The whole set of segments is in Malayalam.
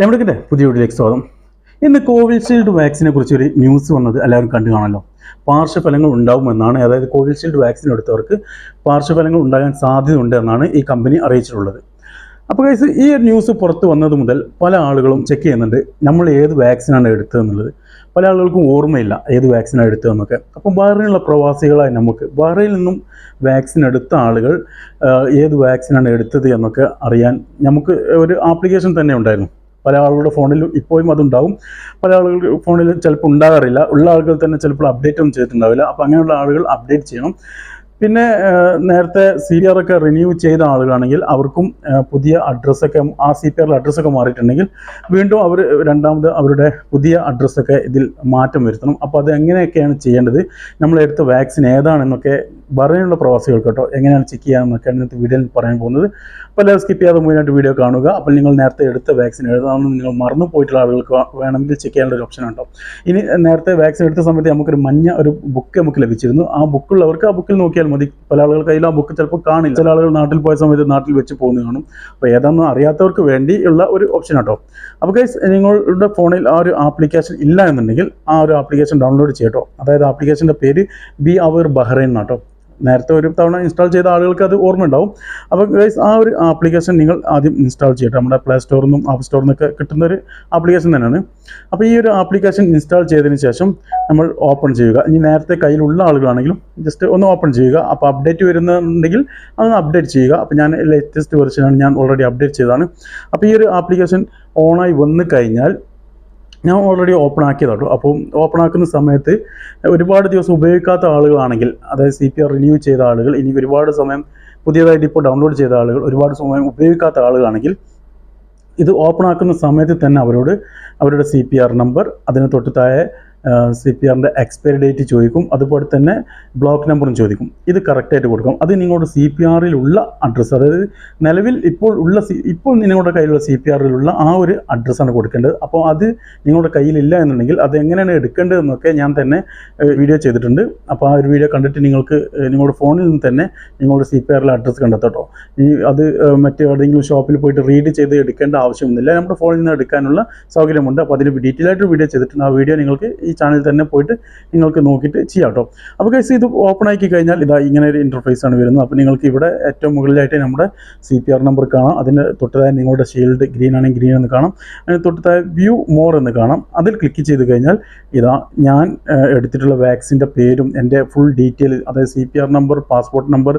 നമ്മുടെ പുതിയ വീട്ടിലേക്ക് സ്വാഗതം. ഇന്ന് കോവിഷീൽഡ് വാക്സിനെ കുറിച്ച് ഒരു ന്യൂസ് വന്നത് എല്ലാവരും കണ്ടു കാണല്ലോ പാർശ്വഫലങ്ങൾ ഉണ്ടാവുമെന്നാണ് അതായത് കോവിഷീൽഡ് വാക്സിൻ എടുത്തവർക്ക് പാർശ്വഫലങ്ങൾ ഉണ്ടാകാൻ സാധ്യതയുണ്ട് എന്നാണ് ഈ കമ്പനി അറിയിച്ചിട്ടുള്ളത്. അപ്പോൾ ഗൈസ് ഈ ഒരു ന്യൂസ് പുറത്ത് വന്നത് മുതൽ പല ആളുകളും ചെക്ക് ചെയ്യുന്നുണ്ട് നമ്മൾ ഏത് വാക്സിനാണ് എടുത്തതെന്നുള്ളത് പല ആളുകൾക്കും ഓർമ്മയില്ല ഏത് വാക്സിനാണ് എടുത്തതെന്നൊക്കെ അപ്പം ബഹ്റൈനിലുള്ള പ്രവാസികളായി നമുക്ക് ബഹ്റൈനിൽ നിന്നും വാക്സിൻ എടുത്ത ആളുകൾ ഏത് വാക്സിനാണ് എടുത്തത് എന്നൊക്കെ അറിയാൻ നമുക്ക് ഒരു ആപ്ലിക്കേഷൻ തന്നെ ഉണ്ടായിരുന്നു. പല ആളുകളുടെ ഫോണിലും ഇപ്പോഴും അതുണ്ടാവും. പല ആളുകളുടെ ഫോണിൽ ചിലപ്പോൾ ഉണ്ടാകാറില്ല. ഉള്ള ആളുകൾ തന്നെ ചിലപ്പോൾ അപ്ഡേറ്റ് ഒന്നും ചെയ്തിട്ടുണ്ടാവില്ല. അപ്പോൾ അങ്ങനെയുള്ള ആളുകൾ അപ്ഡേറ്റ് ചെയ്യണം. പിന്നെ നേരത്തെ സി പി ആർ ഒക്കെ റിന്യൂ ചെയ്ത ആളുകളാണെങ്കിൽ അവർക്കും പുതിയ അഡ്രസ്സൊക്കെ ആ സി പി ആറിൽ അഡ്രസ്സൊക്കെ മാറിയിട്ടുണ്ടെങ്കിൽ വീണ്ടും അവർ രണ്ടാമത് അവരുടെ പുതിയ അഡ്രസ്സൊക്കെ ഇതിൽ മാറ്റം വരുത്തണം. അപ്പോൾ അത് എങ്ങനെയൊക്കെയാണ് ചെയ്യേണ്ടത്? നമ്മളെടുത്ത വാക്സിൻ ഏതാണെന്നൊക്കെ ബറയിലുള്ള പ്രവാസികൾ കേട്ടോ എങ്ങനെയാണ് ചെക്ക് ചെയ്യാമെന്നൊക്കെയാണ് ഇന്നത്തെ വീഡിയോയിൽ പറയാൻ പോകുന്നത്. അപ്പോൾ എല്ലാവരും സ്കിപ്പ് ചെയ്യാതെ മുഴുവനായിട്ട് വീഡിയോ കാണുക. അപ്പോൾ നിങ്ങൾ നേരത്തെ എടുത്ത വാക്സിൻ എഴുതാമെന്ന് നിങ്ങൾ മറന്നു പോയിട്ടുള്ള ആളുകൾക്ക് വേണമെങ്കിൽ ചെക്ക് ചെയ്യാനുള്ള ഒരു ഓപ്ഷൻ ഉണ്ടോ ഇനി നേരത്തെ വാക്സിൻ എടുത്ത സമയത്ത് നമുക്കൊരു മഞ്ഞ ഒരു ബുക്ക് നമുക്ക് ലഭിച്ചിരുന്നു. ആ ബുക്കുള്ളവർക്ക് ആ ബുക്കിൽ നോക്കിയാൽ മതി. പല ആളുകൾ കയ്യിൽ ആ ബുക്ക് ചിലപ്പോൾ കാണില്ല. ചില ആളുകൾ നാട്ടിൽ പോയ സമയത്ത് നാട്ടിൽ വെച്ച് പോകുന്നത് കാണും. അപ്പോൾ ഏതാണെന്ന് അറിയാത്തവർക്ക് വേണ്ടിയുള്ള ഒരു ഓപ്ഷൻ കേട്ടോ. അപ്പോൾ ഗൈസ് നിങ്ങളുടെ ഫോണിൽ ആ ഒരു ആപ്ലിക്കേഷൻ ഇല്ല എന്നുണ്ടെങ്കിൽ ആ ഒരു ആപ്ലിക്കേഷൻ ഡൗൺലോഡ് ചെയ്യട്ടോ. അതായത് ആപ്ലിക്കേഷന്റെ പേര് ബി അവർ ബഹ്റൈൻ എന്നാട്ടോ നേരത്തെ ഒരു തവണ ഇൻസ്റ്റാൾ ചെയ്ത ആളുകൾക്ക് അത് ഓർമ്മ ഉണ്ടാവും അപ്പോൾ ഗൈസ് ആ ഒരു ആപ്ലിക്കേഷൻ നിങ്ങൾ ആദ്യം ഇൻസ്റ്റാൾ ചെയ്യട്ടെ. നമ്മുടെ പ്ലേ സ്റ്റോറിൽ നിന്നും ആപ്പ് സ്റ്റോറിൽ നിന്നൊക്കെ കിട്ടുന്ന ഒരു ആപ്ലിക്കേഷൻ തന്നെയാണ്. അപ്പോൾ ഈ ഒരു ആപ്ലിക്കേഷൻ ഇൻസ്റ്റാൾ ചെയ്തതിന് ശേഷം നമ്മൾ ഓപ്പൺ ചെയ്യുക. ഇനി നേരത്തെ കയ്യിലുള്ള ആളുകളാണെങ്കിലും ജസ്റ്റ് ഒന്ന് ഓപ്പൺ ചെയ്യുക. അപ്പോൾ അപ്ഡേറ്റ് വരുന്നുണ്ടെങ്കിൽ അതൊന്ന് അപ്ഡേറ്റ് ചെയ്യുക. അപ്പോൾ ഞാൻ ലേറ്റസ്റ്റ് വെർഷനാണ് ഞാൻ ഓൾറെഡി അപ്ഡേറ്റ് ചെയ്തതാണ്. അപ്പോൾ ഈ ഒരു ആപ്ലിക്കേഷൻ ഓണായി വന്നു കഴിഞ്ഞാൽ ഞാൻ ഓൾറെഡി ഓപ്പൺ ആക്കിയതാട്ടോ. അപ്പോൾ ഓപ്പൺ ആക്കുന്ന സമയത്ത് ഒരുപാട് ദിവസം ഉപയോഗിക്കാത്ത ആളുകളാണെങ്കിൽ അതായത് സി പി ആർ റിന്യൂ ചെയ്ത ആളുകൾ ഇനി ഒരുപാട് സമയം പുതിയതായിട്ട് ഇപ്പോൾ ഡൗൺലോഡ് ചെയ്ത ആളുകൾ ഒരുപാട് സമയം ഉപയോഗിക്കാത്ത ആളുകളാണെങ്കിൽ ഇത് ഓപ്പൺ ആക്കുന്ന സമയത്ത് തന്നെ അവരോട് അവരുടെ സി പി ആർ നമ്പർ അതിന് തൊട്ട് താഴെ സി പി ആറിന്റെ എക്സ്പയറി ഡേറ്റ് ചോദിക്കും അതുപോലെ തന്നെ ബ്ലോക്ക് നമ്പറും ചോദിക്കും. ഇത് കറക്റ്റായിട്ട് കൊടുക്കും അത് നിങ്ങളുടെ സി പി ആറിലുള്ള അഡ്രസ്സ് അതായത് നിലവിൽ ഇപ്പോൾ ഉള്ള സി ഇപ്പോൾ നിങ്ങളുടെ കയ്യിലുള്ള സി പി ആറിലുള്ള ആ ഒരു അഡ്രസ്സാണ് കൊടുക്കേണ്ടത്. അപ്പോൾ അത് നിങ്ങളുടെ കയ്യിലില്ല എന്നുണ്ടെങ്കിൽ അത് എങ്ങനെയാണ് എടുക്കേണ്ടതെന്നൊക്കെ ഞാൻ തന്നെ വീഡിയോ ചെയ്തിട്ടുണ്ട്. അപ്പോൾ ആ ഒരു വീഡിയോ കണ്ടിട്ട് നിങ്ങൾക്ക് നിങ്ങളുടെ ഫോണിൽ നിന്ന് തന്നെ നിങ്ങളുടെ സി പി ആറിലെ അഡ്രസ്സ് കണ്ടെത്തട്ടോ. ഈ അത് മറ്റേതെങ്കിലും ഷോപ്പിൽ പോയിട്ട് റീഡ് ചെയ്ത് എടുക്കേണ്ട ആവശ്യമൊന്നുമില്ല. നമ്മുടെ ഫോണിൽ നിന്ന് എടുക്കാനുള്ള സൗകര്യമുണ്ട്. അപ്പോൾ അതിന് ഡീറ്റെയിൽ ആയിട്ട് വീഡിയോ ചെയ്തിട്ടുണ്ട്. ആ വീഡിയോ നിങ്ങൾക്ക് ഈ ചാനലിൽ തന്നെ പോയിട്ട് നിങ്ങൾക്ക് നോക്കിയിട്ട് ചെയ്യാം കേട്ടോ അപ്പോൾ കേസ് ഇത് ഓപ്പൺ ആക്കി കഴിഞ്ഞാൽ ഇതാ ഇങ്ങനെ ഒരു ഇന്റർഫേസ് ആണ് വരുന്നത്. അപ്പോൾ നിങ്ങൾക്ക് ഇവിടെ ഏറ്റവും മുകളിലായിട്ട് നമ്മുടെ സി പി ആർ നമ്പർ കാണാം. അതിന് തൊട്ടതായ നിങ്ങളുടെ ഷീൽഡ് ഗ്രീൻ ആണെങ്കിൽ ഗ്രീൻ എന്ന് കാണാം. അതിന് തൊട്ടതായ വ്യൂ മോർ എന്ന് കാണാം. അതിൽ ക്ലിക്ക് ചെയ്ത് കഴിഞ്ഞാൽ ഇതാ ഞാൻ എടുത്തിട്ടുള്ള വാക്സിന്റെ പേരും എന്റെ ഫുൾ ഡീറ്റെയിൽ അതായത് C P R number passport number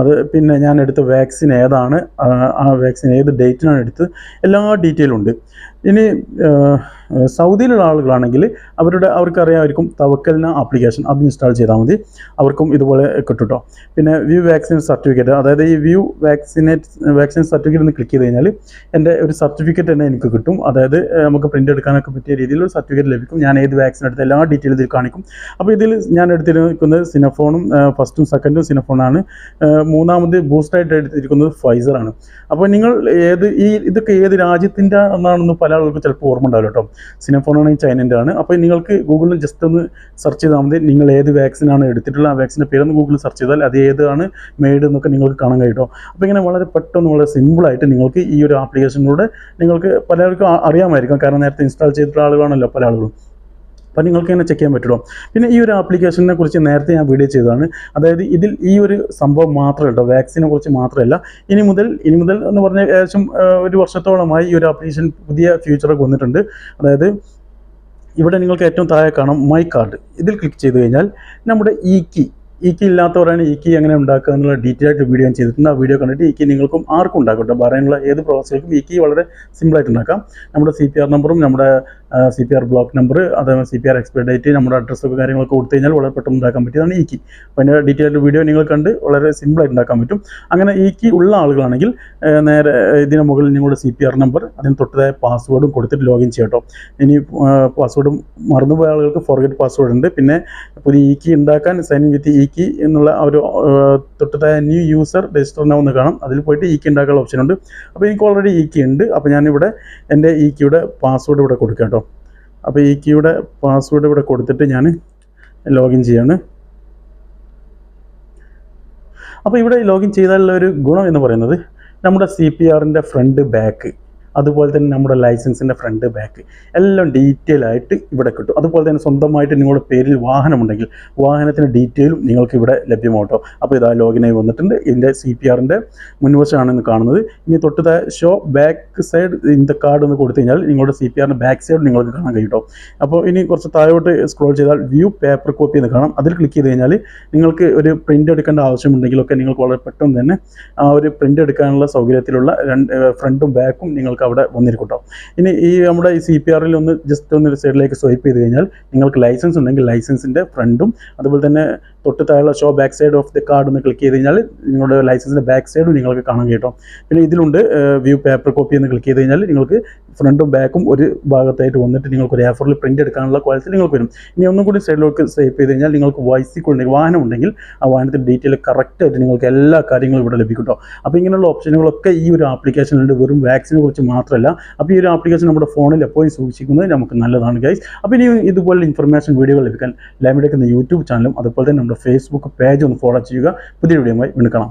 അത് പിന്നെ ഞാൻ എടുത്ത വാക്സിൻ ഏതാണ് ആ, വാക്സിൻ ഏത് ഡേറ്റിനാണ് എടുത്തത് എല്ലാ ഡീറ്റെയിലും ഉണ്ട്. ഇനി സൗദിയിലുള്ള ആളുകളാണെങ്കിൽ അവരുടെ അവർക്ക് അറിയാമായിരിക്കും തവക്കലിന് ആപ്ലിക്കേഷൻ അത് ഇൻസ്റ്റാൾ ചെയ്താൽ മതി. അവർക്കും ഇതുപോലെ കിട്ടും പിന്നെ വ്യൂ വാക്സിൻ സർട്ടിഫിക്കറ്റ് അതായത് ഈ വ്യൂ വാക്സിനേറ്റ് വാക്സിൻ സർട്ടിഫിക്കറ്റ് എന്ന് ക്ലിക്ക് ചെയ്ത് കഴിഞ്ഞാൽ എന്റെ ഒരു സർട്ടിഫിക്കറ്റ് തന്നെ എനിക്ക് കിട്ടും. അതായത് നമുക്ക് പ്രിന്റ് എടുക്കാനൊക്കെ പറ്റിയ രീതിയിൽ ഒരു സർട്ടിഫിക്കറ്റ് ലഭിക്കും. ഞാൻ ഏത് വാക്സിൻ എടുത്ത എല്ലാ ഡീറ്റെയിൽ ഇതിൽ കാണിക്കും. അപ്പോൾ ഇതിൽ ഞാൻ എടുത്തിരിക്കുന്നത് സിനഫോണും ഫസ്റ്റും സെക്കൻഡും സിനഫോണാണ് മൂന്നാമത് ബൂസ്റ്റായിട്ട് എടുത്തിരിക്കുന്നത് ഫൈസറാണ് അപ്പോൾ നിങ്ങൾ ഏത് ഈ ഇതൊക്കെ ഏത് രാജ്യത്തിന്റെ എന്നാണെന്ന് പല ആളുകൾക്ക് ചിലപ്പോൾ ഓർമ്മ ഉണ്ടാവില്ല കേട്ടോ. സിനഫോണാണെങ്കിൽ ചൈനന്റെ ആണ്. അപ്പോൾ നിങ്ങൾക്ക് ഗൂഗിളിൽ ജസ്റ്റ് ഒന്ന് സെർച്ച് ചെയ്താൽ മതി. നിങ്ങൾ ഏത് വാക്സിനാണ് എടുത്തിട്ടുള്ള ആ വാക്സിന്റെ പേരൊന്ന് ഗൂഗിളിൽ സെർച്ച് ചെയ്താൽ അത് ഏതാണ് മെയ്ഡ് എന്നൊക്കെ നിങ്ങൾക്ക് കാണാൻ കഴിയും അപ്പോൾ ഇങ്ങനെ വളരെ പെട്ടെന്ന് വളരെ സിമ്പിളായിട്ട് നിങ്ങൾക്ക് ഈ ഒരു ആപ്ലിക്കേഷനിലൂടെ നിങ്ങൾക്ക് പലർക്കും അറിയാമായിരിക്കും. കാരണം നേരത്തെ ഇൻസ്റ്റാൾ ചെയ്തിട്ടുള്ള ആളുകളാണല്ലോ പല ആളുകളും. അപ്പോൾ നിങ്ങൾക്ക് ഇങ്ങനെ ചെക്ക് ചെയ്യാൻ പറ്റുള്ളൂ പിന്നെ ഈ ഒരു ആപ്ലിക്കേഷനെ കുറിച്ച് നേരത്തെ ഞാൻ വീഡിയോ ചെയ്തതാണ്. അതായത് ഇതിൽ ഈ ഒരു സംഭവം മാത്രമല്ല കേട്ടോ വാക്സിനെ കുറിച്ച് മാത്രമല്ല. ഇനി മുതൽ ഇനി മുതൽ എന്ന് പറഞ്ഞാൽ ഏകദേശം ഒരു വർഷത്തോളമായി ഈ ഒരു ആപ്ലിക്കേഷൻ പുതിയ ഫ്യൂച്ചറൊക്കെ വന്നിട്ടുണ്ട്. അതായത് ഇവിടെ നിങ്ങൾക്ക് ഏറ്റവും താഴെ കാണാം മൈ കാർഡ്. ഇതിൽ ക്ലിക്ക് ചെയ്ത് കഴിഞ്ഞാൽ നമ്മുടെ ഇ കി ഇ കി ഇല്ലാത്തവരാണ് ഇ കി എങ്ങനെ ഉണ്ടാക്കുക എന്നുള്ള ഡീറ്റെയിൽ ആയിട്ട് വീഡിയോ ഞാൻ ചെയ്തിട്ടുണ്ട്. ആ വീഡിയോ കണ്ടിട്ട് ഇ കി നിങ്ങൾക്കും ആർക്കും ഉണ്ടാക്കട്ടെ കേട്ടോ. പറയാനുള്ള ഏത് പ്രവാസികൾക്കും ഇ കി വളരെ സിമ്പിളായിട്ട് ഉണ്ടാക്കാം. നമ്മുടെ സി പി ആർ നമ്പറും നമ്മുടെ C P R block number അതേപോലെ C P R expire date നമ്മുടെ അഡ്രസ്സൊക്കെ കാര്യങ്ങളൊക്കെ കൊടുത്തു കഴിഞ്ഞാൽ വളരെ പെട്ടെന്ന് ഉണ്ടാക്കാൻ പറ്റിയതാണ് ഈ കി അപ്പോൾ അതിന്റെ ഡീറ്റെയിൽ ആയിട്ട് വീഡിയോ നിങ്ങൾ കണ്ട് വളരെ സിമ്പിളായിട്ട് ഉണ്ടാക്കാൻ പറ്റും. അങ്ങനെ ഈ കി ഉള്ള ആളുകളാണെങ്കിൽ നേരെ ഇതിന് മുകളിൽ നിങ്ങളുടെ സി പി ആർ നമ്പർ അതിന് തൊട്ടതായ പാസ്വേഡും കൊടുത്തിട്ട് ലോഗിൻ ചെയ്യട്ടോ ഇനി പാസ്വേഡും മറന്നുപോയ ആളുകൾക്ക് ഫോർഗറ്റ് പാസ്വേഡ് ഉണ്ട്. പിന്നെ പുതിയ ഇ കി ഉണ്ടാക്കാൻ സൈൻ വിത്ത് ഇ കി എന്നുള്ള ഒരു തൊട്ടത്തെ ന്യൂ യൂസർ രജിസ്റ്റർ എന്ന് കാണാം. അതിൽ പോയിട്ട് ഇ കി ഉണ്ടാക്കാനുള്ള ഓപ്ഷൻ ഉണ്ട്. അപ്പോൾ എനിക്ക് ഓൾറെഡി ഇ കി ഉണ്ട്. അപ്പോൾ ഞാനിവിടെ എന്റെ ഇ കിയുടെ പാസ്വേഡ് ഇവിടെ കൊടുക്കാം കേട്ടോ. അപ്പോൾ ഇക്കിയുടെ കീയുടെ പാസ്വേഡ് ഇവിടെ കൊടുത്തിട്ട് ഞാൻ ലോഗിൻ ചെയ്യാണ്. അപ്പോൾ ഇവിടെ ലോഗിൻ ചെയ്താലുള്ള ഒരു ഗുണം എന്ന് പറയുന്നത് നമ്മുടെ സി പി ആറിന്റെ ഫ്രണ്ട് ബാക്ക് അതുപോലെ തന്നെ നമ്മുടെ ലൈസൻസിന്റെ ഫ്രണ്ട് ബാക്ക് എല്ലാം ഡീറ്റെയിൽ ആയിട്ട് ഇവിടെ കിട്ടും. അതുപോലെ തന്നെ സ്വന്തമായിട്ട് നിങ്ങളുടെ പേരിൽ വാഹനമുണ്ടെങ്കിൽ വാഹനത്തിന്റെ ഡീറ്റെയിലും നിങ്ങൾക്ക് ഇവിടെ ലഭ്യമാട്ടോ. അപ്പോൾ ഇതാ ലോഗിനായി വന്നിട്ടുണ്ട്. ഇതിന്റെ സി പി ആറിന്റെ മുൻവശമാണെന്ന് കാണുന്നത്. ഇനി തൊട്ട് show back side the card എന്ന് കൊടുത്തു കഴിഞ്ഞാൽ നിങ്ങളുടെ സി പി ആറിന്റെ ബാക്ക് സൈഡ് നിങ്ങൾക്ക് കാണാൻ കഴിയും അപ്പോൾ ഇനി കുറച്ച് താഴോട്ട് സ്ക്രോൾ ചെയ്താൽ വ്യൂ പേപ്പർ കോപ്പി എന്ന് കാണാം. അതിൽ ക്ലിക്ക് ചെയ്ത് കഴിഞ്ഞാൽ നിങ്ങൾക്ക് ഒരു പ്രിന്റ് എടുക്കേണ്ട ആവശ്യമുണ്ടെങ്കിലൊക്കെ നിങ്ങൾക്ക് വളരെ പെട്ടെന്ന് തന്നെ ആ ഒരു പ്രിന്റ് എടുക്കാനുള്ള സൗകര്യത്തിലുള്ള രണ്ട് ഫ്രണ്ടും ബാക്കും നിങ്ങൾക്ക് അവിടെ വന്നിരിക്കും കേട്ടോ ഇനി ഈ നമ്മുടെ ഈ സി പി ആറിൽ ഒന്ന് ജസ്റ്റ് ഒന്ന് സൈഡിലേക്ക് സ്വൈപ്പ് ചെയ്ത് കഴിഞ്ഞാൽ നിങ്ങൾക്ക് ലൈസൻസ് ഉണ്ടെങ്കിൽ ലൈസൻസിന്റെ ഫ്രണ്ടും അതുപോലെ തന്നെ തൊട്ട് താഴെ show back side of the card എന്ന് ക്ലിക്ക് ചെയ്ത് കഴിഞ്ഞാൽ നിങ്ങളുടെ ലൈസൻസിന്റെ ബാക്ക് സൈഡും നിങ്ങൾക്ക് കാണാൻ കേട്ടോ. പിന്നെ ഇതിലുണ്ട് വ്യൂ പേപ്പർ കോപ്പി എന്ന് ക്ലിക്ക് ചെയ്ത് കഴിഞ്ഞാൽ നിങ്ങൾക്ക് ഫ്രണ്ടും ബാക്കും ഒരു ഭാഗത്തായിട്ട് വന്നിട്ട് നിങ്ങൾക്ക് ഒരു എഫറിൽ പ്രിന്റ് എടുക്കാനുള്ള ക്വാളിറ്റി നിങ്ങൾക്ക് വരും. ഇനി ഒന്നും കൂടി സൈഡിലേക്ക് സേവ് ചെയ്ത് കഴിഞ്ഞാൽ നിങ്ങൾക്ക് വൈസിക്കിൾ ഉണ്ടെങ്കിൽ വാഹനം ഉണ്ടെങ്കിൽ ആ വാഹനത്തിന്റെ ഡീറ്റെയിൽ കറക്റ്റായിട്ട് നിങ്ങൾക്ക് എല്ലാ കാര്യങ്ങളും ഇവിടെ ലഭിക്കും കേട്ടോ. അപ്പോൾ ഇങ്ങനെയുള്ള ഓപ്ഷനുകളൊക്കെ ഈ ഒരു ആപ്ലിക്കേഷനിലുണ്ട് വെറും വാക്സിനെ കുറിച്ച് മാത്രമല്ല അപ്പോൾ ഈ ഒരു ആപ്ലിക്കേഷൻ നമ്മുടെ ഫോണിൽ എപ്പോഴും സൂക്ഷിക്കുന്നത് നമുക്ക് നല്ലതാണ് ഗൈസ് അപ്പോൾ ഇനി ഇതുപോലെ ഇൻഫർമേഷൻ വീഡിയോകൾ ലഭിക്കാൻ ലാമിഡേക്ക് എന്ന യൂട്യൂബ് ചാനലും അതുപോലെ തന്നെ നമ്മുടെ ഫേസ്ബുക്ക് പേജ് ഒന്ന് ഫോളോ ചെയ്യുക. പുതിയ വീഡിയോയുമായി വീണ്ടും കാണാം.